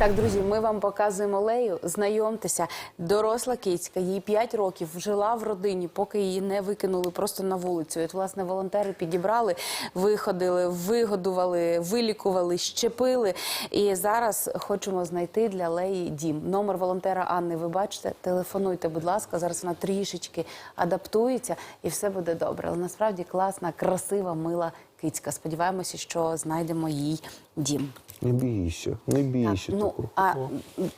Так, друзі, ми вам показуємо Лею. Знайомтеся, доросла кицька, їй 5 років, жила в родині, поки її не викинули просто на вулицю. І, от, власне, волонтери підібрали, виходили, вигодували, вилікували, щепили. І зараз хочемо знайти для Леї дім. Номер волонтера Анни, ви бачите, телефонуйте, будь ласка. Зараз вона трішечки адаптується і все буде добре. Але насправді класна, красива, мила кицька. Сподіваємося, що знайдемо їй дім. Не бійся, не бійся. Ну, а,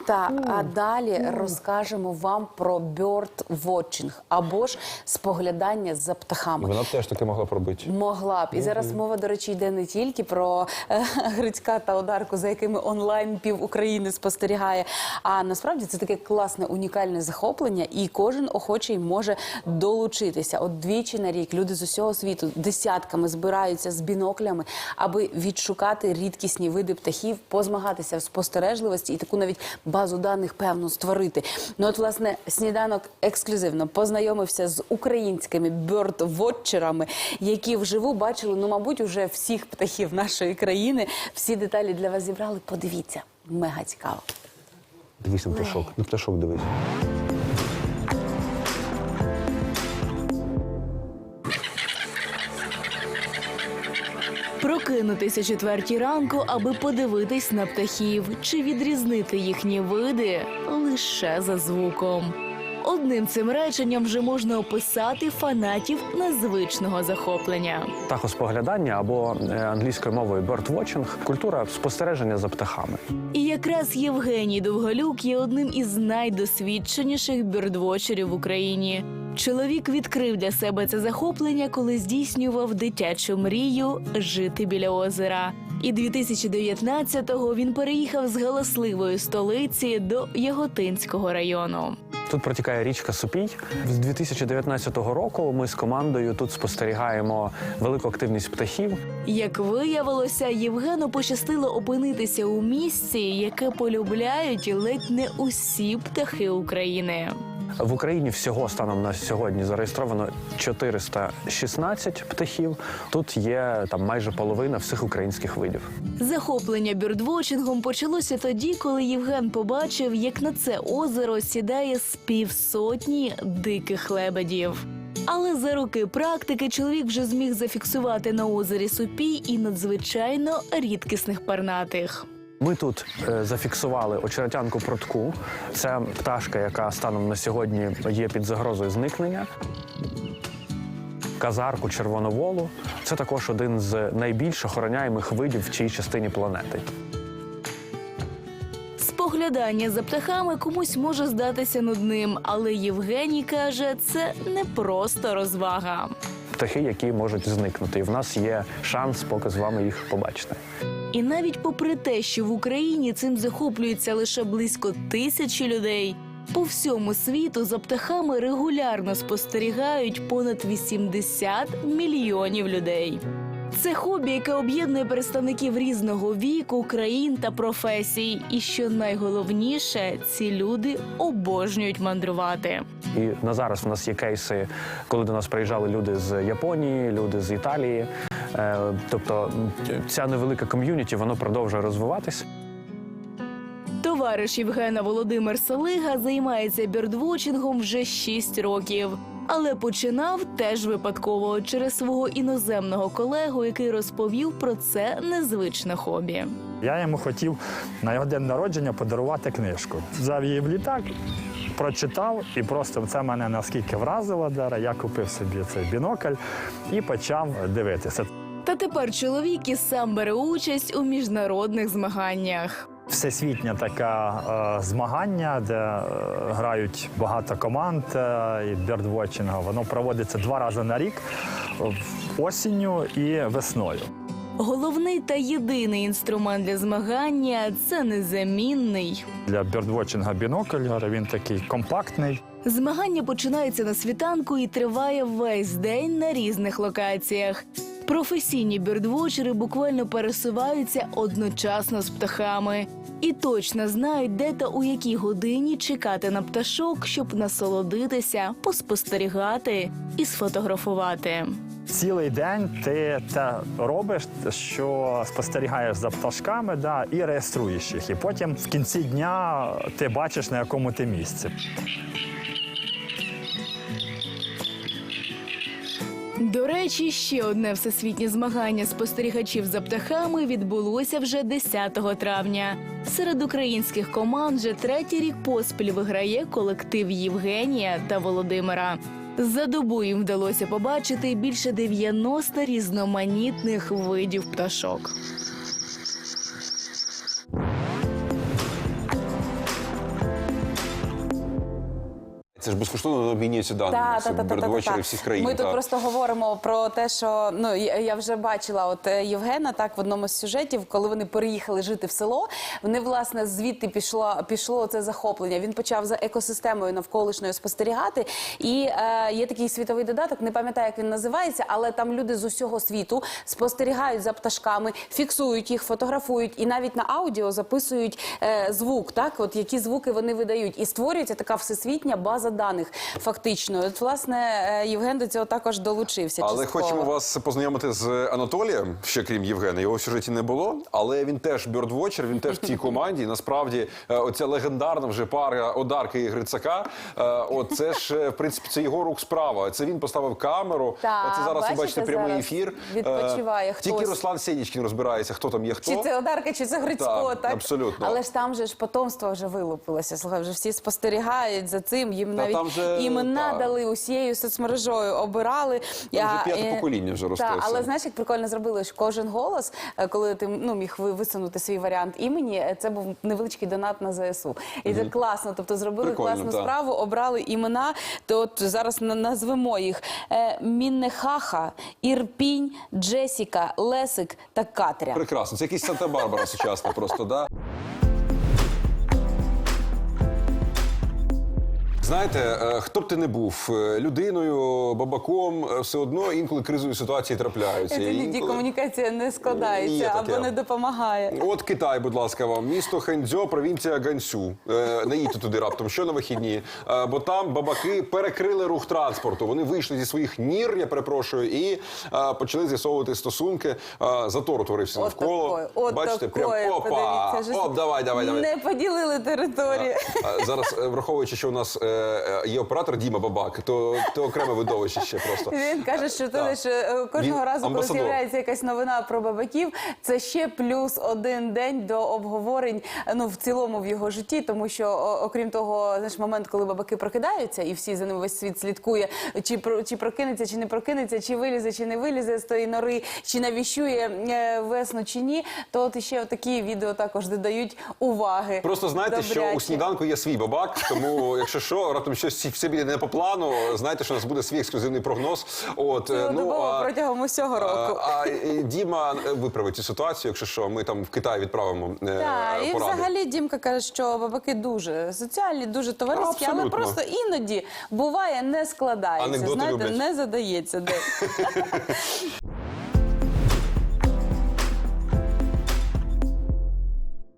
та, а далі розкажемо вам про бьорд вотчинг або ж споглядання за птахами. вона б теж таке могла б робити. Могла б. І зараз мова, до речі, йде не тільки про е, Грицька та Одарку, за якими онлайн пів України спостерігає. А насправді це таке класне, унікальне захоплення, і кожен охочий може долучитися. От двічі на рік люди з усього світу десятками збираються з біноклями, аби відшукати рідкісні види птахів, позмагатися в спостережливості і таку навіть базу даних певну створити. Ну от власне сніданок ексклюзивно познайомився з українськими бьорд-вотчерами, які вживу бачили, ну мабуть, уже всіх птахів нашої країни. Всі деталі для вас зібрали. Подивіться, мега цікаво. Дивись на пташок. На пташок дивись. Прокинутися четвертій ранку, аби подивитись на птахів чи відрізнити їхні види лише за звуком. Одним цим реченням вже можна описати фанатів незвичного захоплення. Птахоспоглядання або е, англійською мовою birdwatching – культура спостереження за птахами. І якраз Євгеній Довголюк є одним із найдосвідченіших бірдвочерів в Україні. Чоловік відкрив для себе це захоплення, коли здійснював дитячу мрію жити біля озера. І 2019-го він переїхав з галасливої столиці до Яготинського району. Тут протікає річка Супій. З 2019 року ми з командою тут спостерігаємо велику активність птахів. Як виявилося, Євгену пощастило опинитися у місці, яке полюбляють ледь не усі птахи України. В Україні всього станом на сьогодні зареєстровано 416 птахів. Тут є там майже половина всіх українських видів. Захоплення бюрдвочингом почалося тоді, коли Євген побачив, як на це озеро сідає з півсотні диких лебедів. Але за роки практики чоловік вже зміг зафіксувати на озері Супій і надзвичайно рідкісних пернатих. Ми тут е, зафіксували очеретянку протку. Це пташка, яка станом на сьогодні є під загрозою зникнення. Казарку червоноволу це також один з найбільш охороняємих видів в цій частині планети. Споглядання за птахами комусь може здатися нудним, але Євгеній каже, це не просто розвага. Птахи, які можуть зникнути, і в нас є шанс поки з вами їх побачити. І навіть попри те, що в Україні цим захоплюється лише близько тисячі людей, по всьому світу за птахами регулярно спостерігають понад 80 мільйонів людей. Це хобі, яке об'єднує представників різного віку, країн та професій. І що найголовніше, ці люди обожнюють мандрувати. І на зараз в нас є кейси, коли до нас приїжджали люди з Японії, люди з Італії. Е, Тобто ця невелика ком'юніті воно продовжує розвиватись. Товариш Євгена Володимир Солига займається бірдвочингом вже 6 років. Але починав теж випадково через свого іноземного колегу, який розповів про це незвичне хобі. Я йому хотів на його день народження подарувати книжку. Взяв її в літак, прочитав, і просто це мене наскільки вразило. Дара. Я купив собі цей бінокль і почав дивитися. Та тепер чоловік і сам бере участь у міжнародних змаганнях. Всесвітнє таке е, змагання, де е, грають багато команд е, і бірдвотчингу. Воно проводиться два рази на рік осінню і весною. Головний та єдиний інструмент для змагання це незамінний. Для бірдвотчинга бінокль він такий компактний. Змагання починається на світанку і триває весь день на різних локаціях. Професійні бірдвочери буквально пересуваються одночасно з птахами і точно знають, де та у якій годині чекати на пташок, щоб насолодитися, поспостерігати і сфотографувати. Цілий день ти те робиш, що спостерігаєш за пташками да, і реєструєш їх. І потім в кінці дня ти бачиш, на якому ти місці. До речі, ще одне всесвітнє змагання спостерігачів за птахами відбулося вже 10 травня. Серед українських команд вже третій рік поспіль виграє колектив Євгенія та Володимира. За добу їм вдалося побачити більше 90 різноманітних видів пташок. Це ж безкоштовно обмінюються даними. Та, Це та, та, та, та, та. всіх країн. Ми тут просто говоримо про те, що ну я я вже бачила, от е, Євгена так в одному з сюжетів, коли вони переїхали жити в село. Вони власне звідти пішло пішло це захоплення. Він почав за екосистемою навколишньою спостерігати. І е, є такий світовий додаток, не пам'ятаю, як він називається, але там люди з усього світу спостерігають за пташками, фіксують їх, фотографують і навіть на аудіо записують е, звук, так от які звуки вони видають, і створюється така всесвітня база даних. Фактично, от власне е, Євген до цього також долучився. Але частково. хочемо вас познайомити з Анатолієм, ще крім Євгена. Його в сюжеті не було, але він теж бьордвочер, він теж в цій команді. Насправді, е, оця легендарна вже пара Одарки і Грицака. е, От це ж в принципі це його рук справа. Це він поставив камеру. Та, Оце зараз ви бачите, прямий ефір. Відпочиває Тільки. Руслан Сєнічкін розбирається, хто там є хто. Чи це Одарка, чи це Грицько, Так, так? абсолютно. Але ж там же ж потомство вже вилупилося. Слухай, вже всі спостерігають за цим. Їм навіть там же, імена та. дали усією соцмережою, обирали. Там вже п'яте е, покоління вже росте Та, все. але знаєш, як прикольно зробили, що кожен голос, е, коли ти ну міг висунути свій варіант імені, е, це був невеличкий донат на ЗСУ. І це класно. Тобто зробили Прикольно, класну та. справу, обрали імена. То от зараз назвемо їх Міннехаха, Ірпінь, Джесіка, Лесик та Катря. Прекрасно, це якийсь Санта-Барбара сучасна просто, да? Знаєте, е, хто б ти не був е, людиною, бабаком, е, все одно інколи кризові ситуації трапляються. Інколи- комунікація не складається або не допомагає. От Китай, будь ласка, вам місто Хендзьо, провінція Гансю. Е, Не їдьте туди раптом, що на вихідні. Бо там бабаки перекрили рух транспорту. Вони вийшли зі своїх нір, я перепрошую, і почали з'ясовувати стосунки. Затор утворився От навколо. от Бачите, такої, прям опа! подивіться, Оп, давай, давай, давай. Не поділили територію. Зараз, враховуючи, що у нас є оператор Діма Бабак, то, то окреме видовище ще просто. Він каже, що Так. лише е, кожного Він разу, коли з'являється якась новина про бабаків, це ще плюс один день до обговорень. е, Ну в цілому в його житті, тому що окрім того, знаєш, момент, коли бабаки прокидаються, і всі за ними весь світ слідкує, чи чи прокинеться, чи не прокинеться, чи вилізе, чи не вилізе з тої нори, чи навіщує е, весну, чи ні. То от ще такі відео також додають уваги. Просто знайте, що у сніданку є свій бабак, тому якщо що, раптом щось все піде не по плану, знайте, що у нас буде свій ексклюзивний прогноз. От е, Цілодобово а- протягом усього року. А, а Діма е, виправить цю ситуацію, якщо що, ми там в Китай відправимо е, Так, і взагалі Дімка каже, що бабаки дуже соціальні, дуже товариські, але Абсолютно. просто іноді буває не складається. Анекдоти знаєте, люблять. не задається. Де.